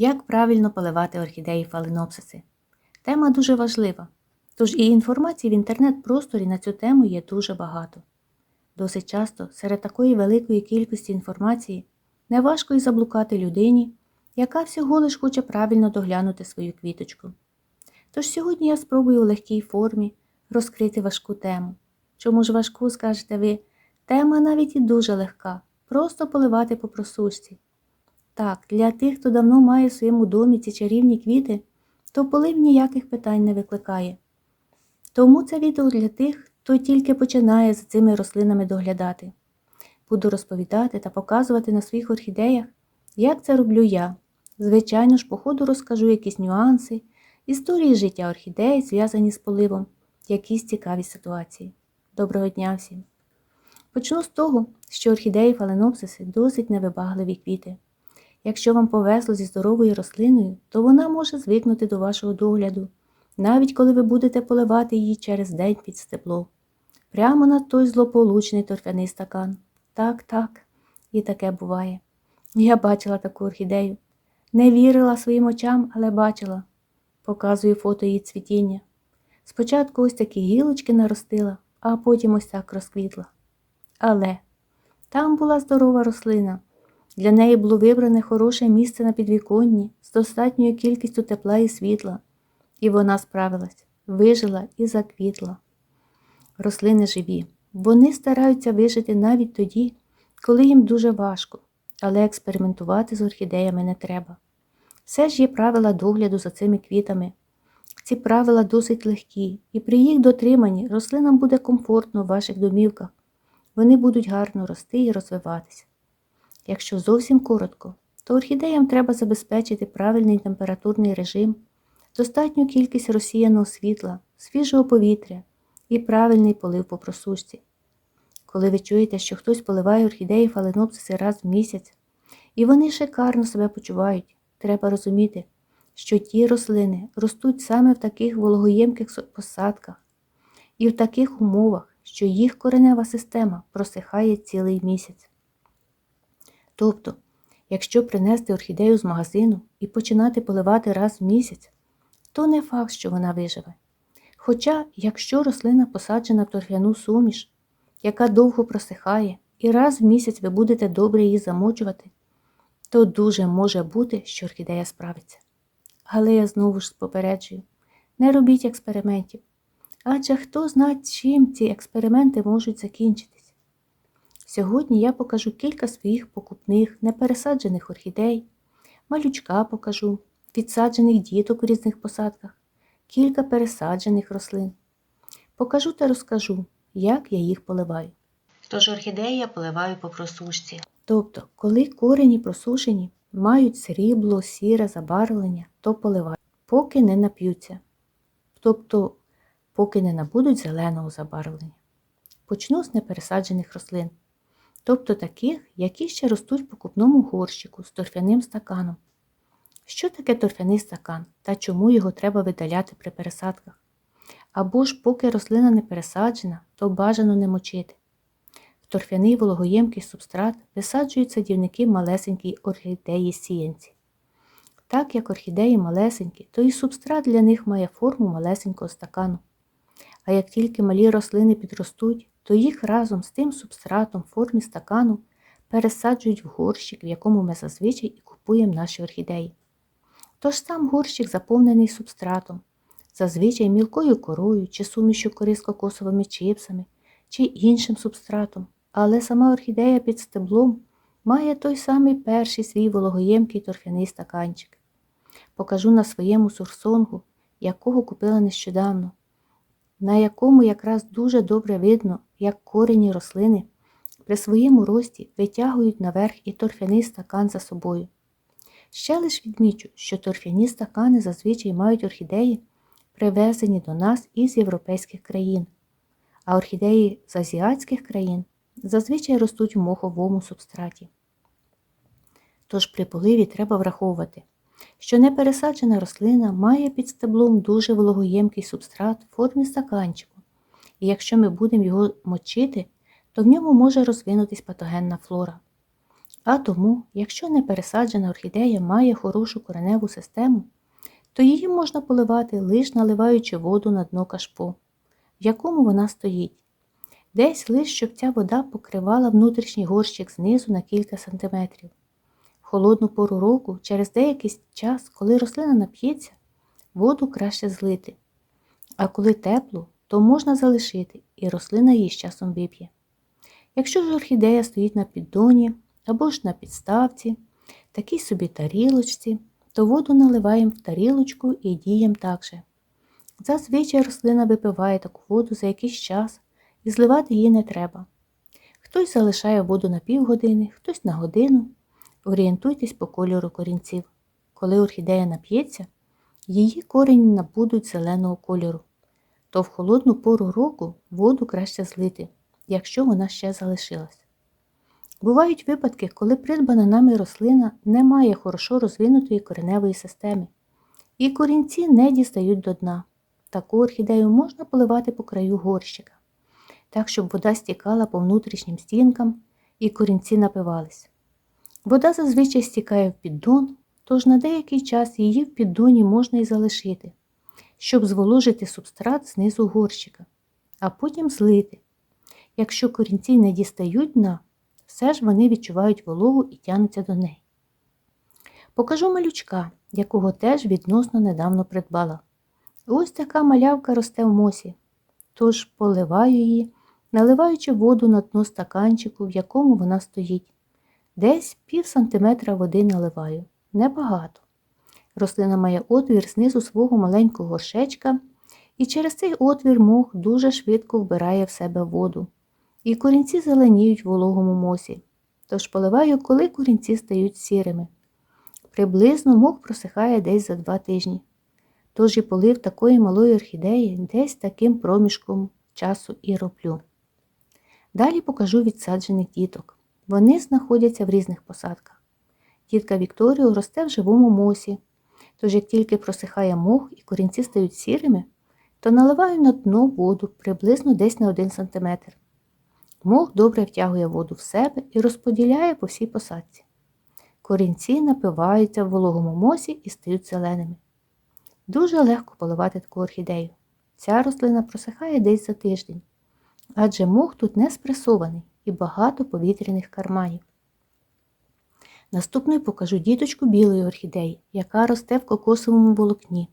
Як правильно поливати орхідеї фаленопсиси? Тема дуже важлива, тож і інформації в інтернет-просторі на цю тему є дуже багато. Досить часто серед такої великої кількості інформації неважко й заблукати людині, яка всього лиш хоче правильно доглянути свою квіточку. Тож сьогодні я спробую у легкій формі розкрити важку тему. Чому ж важку, скажете ви? Тема навіть і дуже легка, просто поливати по просушці. Так, для тих, хто давно має в своєму домі ці чарівні квіти, то полив ніяких питань не викликає. Тому це відео для тих, хто тільки починає за цими рослинами доглядати. Буду розповідати та показувати на своїх орхідеях, як це роблю я. Звичайно ж, по ходу розкажу якісь нюанси, історії життя орхідей, зв'язані з поливом, якісь цікаві ситуації. Доброго дня всім! Почну з того, що орхідеї фаленопсиси досить невибагливі квіти. Якщо вам повезло зі здоровою рослиною, то вона може звикнути до вашого догляду, навіть коли ви будете поливати її через день під стебло. Прямо на той злополучний торфяний стакан. Так, так, і таке буває. Я бачила таку орхідею. Не вірила своїм очам, але бачила. Показую фото її цвітіння. Спочатку ось такі гілочки наростила, а потім ось так розквітла. Але там була здорова рослина. Для неї було вибране хороше місце на підвіконні з достатньою кількістю тепла і світла, і вона справилась, вижила і заквітла. Рослини живі. Вони стараються вижити навіть тоді, коли їм дуже важко, але експериментувати з орхідеями не треба. Все ж є правила догляду за цими квітами. Ці правила досить легкі, і при їх дотриманні рослинам буде комфортно в ваших домівках. Вони будуть гарно рости і розвиватися. Якщо зовсім коротко, то орхідеям треба забезпечити правильний температурний режим, достатню кількість розсіяного світла, свіжого повітря і правильний полив по просушці. Коли ви чуєте, що хтось поливає орхідеї фаленопсиси раз в місяць, і вони шикарно себе почувають, треба розуміти, що ті рослини ростуть саме в таких вологоємких посадках і в таких умовах, що їх коренева система просихає цілий місяць. Тобто, якщо принести орхідею з магазину і починати поливати раз в місяць, то не факт, що вона виживе. Хоча, якщо рослина посаджена в торфяну суміш, яка довго просихає, і раз в місяць ви будете добре її замочувати, то дуже може бути, що орхідея справиться. Але я знову ж попереджую, не робіть експериментів, адже хто знає, чим ці експерименти можуть закінчитись. Сьогодні я покажу кілька своїх покупних, непересаджених орхідей, малючка покажу, відсаджених діток у різних посадках, кілька пересаджених рослин. Покажу та розкажу, як я їх поливаю. Тож орхідеї я поливаю по просушці. Тобто, коли корені просушені, мають срібло, сіре забарвлення, то поливаю, поки не нап'ються. Тобто, поки не набудуть зеленого забарвлення. Почну з непересаджених рослин тобто таких, які ще ростуть в покупному горщику з торфяним стаканом. Що таке торфяний стакан та чому його треба видаляти при пересадках? Або ж, поки рослина не пересаджена, то бажано не мочити. В торфяний вологоємкий субстрат висаджують садівники малесенькій орхідеї сіянці. Так як орхідеї малесенькі, то і субстрат для них має форму малесенького стакану. А як тільки малі рослини підростуть, то їх разом з тим субстратом в формі стакану пересаджують в горщик, в якому ми зазвичай і купуємо наші орхідеї. Тож сам горщик заповнений субстратом, зазвичай мілкою корою чи сумішю кори з кокосовими чипсами чи іншим субстратом, але сама орхідея під стеблом має той самий перший свій вологоємкий торфяний стаканчик. Покажу на своєму сурсонгу, якого купила нещодавно на якому якраз дуже добре видно, як корені рослини при своєму рості витягують наверх і торфяний стакан за собою. Ще лиш відмічу, що торфяні стакани зазвичай мають орхідеї, привезені до нас із європейських країн, а орхідеї з азіатських країн зазвичай ростуть в моховому субстраті. Тож при поливі треба враховувати, що непересаджена рослина має під стеблом дуже вологоємкий субстрат в формі стаканчику, і якщо ми будемо його мочити, то в ньому може розвинутись патогенна флора. А тому, якщо не пересаджена орхідея має хорошу кореневу систему, то її можна поливати лише наливаючи воду на дно кашпо, в якому вона стоїть. Десь лише щоб ця вода покривала внутрішній горщик знизу на кілька сантиметрів. Холодну пору року, через деякий час, коли рослина нап'ється, воду краще злити. А коли теплу, то можна залишити, і рослина її з часом вип'є. Якщо ж орхідея стоїть на піддоні або ж на підставці, такій собі тарілочці, то воду наливаємо в тарілочку і діємо так же. Зазвичай рослина випиває таку воду за якийсь час і зливати її не треба. Хтось залишає воду на півгодини, хтось на годину. Орієнтуйтесь по кольору корінців. Коли орхідея нап'ється, її корені набудуть зеленого кольору, то в холодну пору року воду краще злити, якщо вона ще залишилась. Бувають випадки, коли придбана нами рослина не має хорошо розвинутої кореневої системи, і корінці не дістають до дна. Таку орхідею можна поливати по краю горщика, так, щоб вода стікала по внутрішнім стінкам і корінці напивались. Вода зазвичай стікає в піддон, тож на деякий час її в піддоні можна і залишити, щоб зволожити субстрат знизу горщика, а потім злити. Якщо корінці не дістають дна, все ж вони відчувають вологу і тянуться до неї. Покажу малючка, якого теж відносно недавно придбала. Ось така малявка росте в мосі, тож поливаю її, наливаючи воду на дно стаканчику, в якому вона стоїть. Десь пів сантиметра води наливаю, небагато. Рослина має отвір знизу свого маленького горшечка, і через цей отвір мох дуже швидко вбирає в себе воду. І корінці зеленіють в вологому мосі, тож поливаю, коли корінці стають сірими. Приблизно мох просихає десь за два тижні. Тож і полив такої малої орхідеї десь таким проміжком часу і роблю. Далі покажу відсаджених діток. Вони знаходяться в різних посадках. Дітка Вікторію росте в живому мосі, тож як тільки просихає мох і корінці стають сірими, то наливаю на дно воду приблизно десь на 1 см. Мох добре втягує воду в себе і розподіляє по всій посадці. Корінці напиваються в вологому мосі і стають зеленими. Дуже легко поливати таку орхідею. Ця рослина просихає десь за тиждень, адже мох тут не спресований і багато повітряних карманів. Наступною покажу діточку білої орхідеї, яка росте в кокосовому волокні.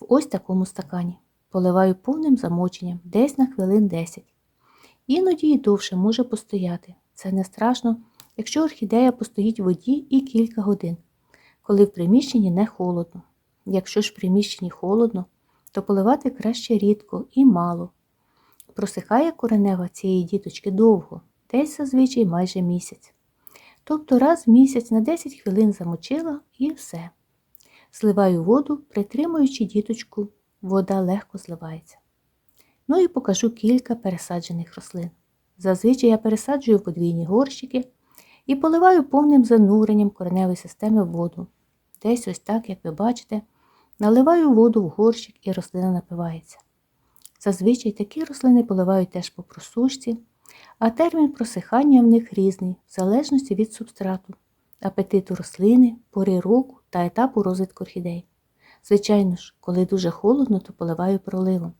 В ось такому стакані. Поливаю повним замоченням десь на хвилин 10. Іноді і довше може постояти. Це не страшно, якщо орхідея постоїть в воді і кілька годин, коли в приміщенні не холодно. Якщо ж в приміщенні холодно, то поливати краще рідко і мало. Просихає коренева цієї діточки довго, десь зазвичай майже місяць. Тобто раз в місяць на 10 хвилин замочила і все. Зливаю воду, притримуючи діточку, вода легко зливається. Ну і покажу кілька пересаджених рослин. Зазвичай я пересаджую в подвійні горщики і поливаю повним зануренням кореневої системи в воду. Десь ось так, як ви бачите, наливаю воду в горщик і рослина напивається. Зазвичай такі рослини поливають теж по просушці, а термін просихання в них різний, в залежності від субстрату, апетиту рослини, пори року та етапу розвитку орхідей. Звичайно ж, коли дуже холодно, то поливаю проливом.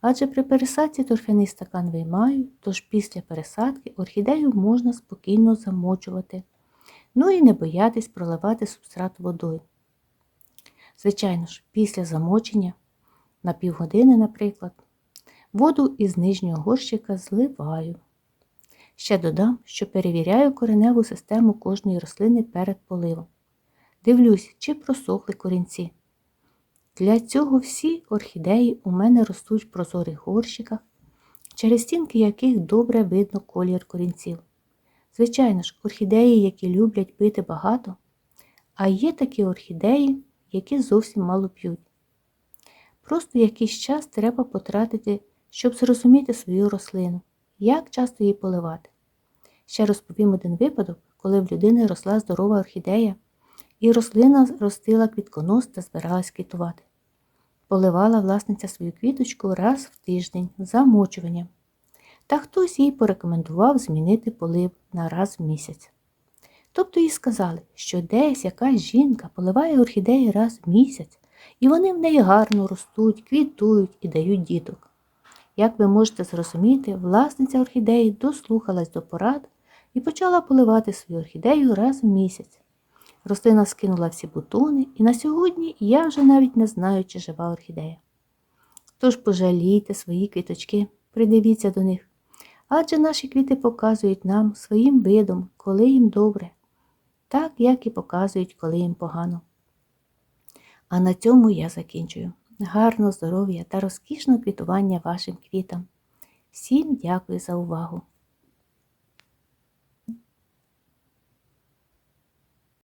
Адже при пересадці торфяний стакан виймаю, тож після пересадки орхідею можна спокійно замочувати, ну і не боятись проливати субстрат водою. Звичайно ж, після замочення на півгодини, наприклад, воду із нижнього горщика зливаю. Ще додам, що перевіряю кореневу систему кожної рослини перед поливом. Дивлюсь, чи просохли корінці. Для цього всі орхідеї у мене ростуть в прозорих горщиках, через стінки яких добре видно колір корінців. Звичайно ж, орхідеї, які люблять пити багато, а є такі орхідеї, які зовсім мало п'ють. Просто якийсь час треба потратити, щоб зрозуміти свою рослину, як часто її поливати. Ще розповім один випадок, коли в людини росла здорова орхідея, і рослина ростила квітконос та збиралась квітувати. Поливала власниця свою квіточку раз в тиждень замочуванням. Та хтось їй порекомендував змінити полив на раз в місяць. Тобто їй сказали, що десь якась жінка поливає орхідеї раз в місяць, і вони в неї гарно ростуть, квітують і дають діток. Як ви можете зрозуміти, власниця орхідеї дослухалась до порад і почала поливати свою орхідею раз в місяць. Рослина скинула всі бутони, і на сьогодні я вже навіть не знаю, чи жива орхідея. Тож пожалійте свої квіточки, придивіться до них. Адже наші квіти показують нам своїм видом, коли їм добре, так як і показують, коли їм погано. А на цьому я закінчую. Гарного здоров'я та розкішного квітування вашим квітам. Всім дякую за увагу!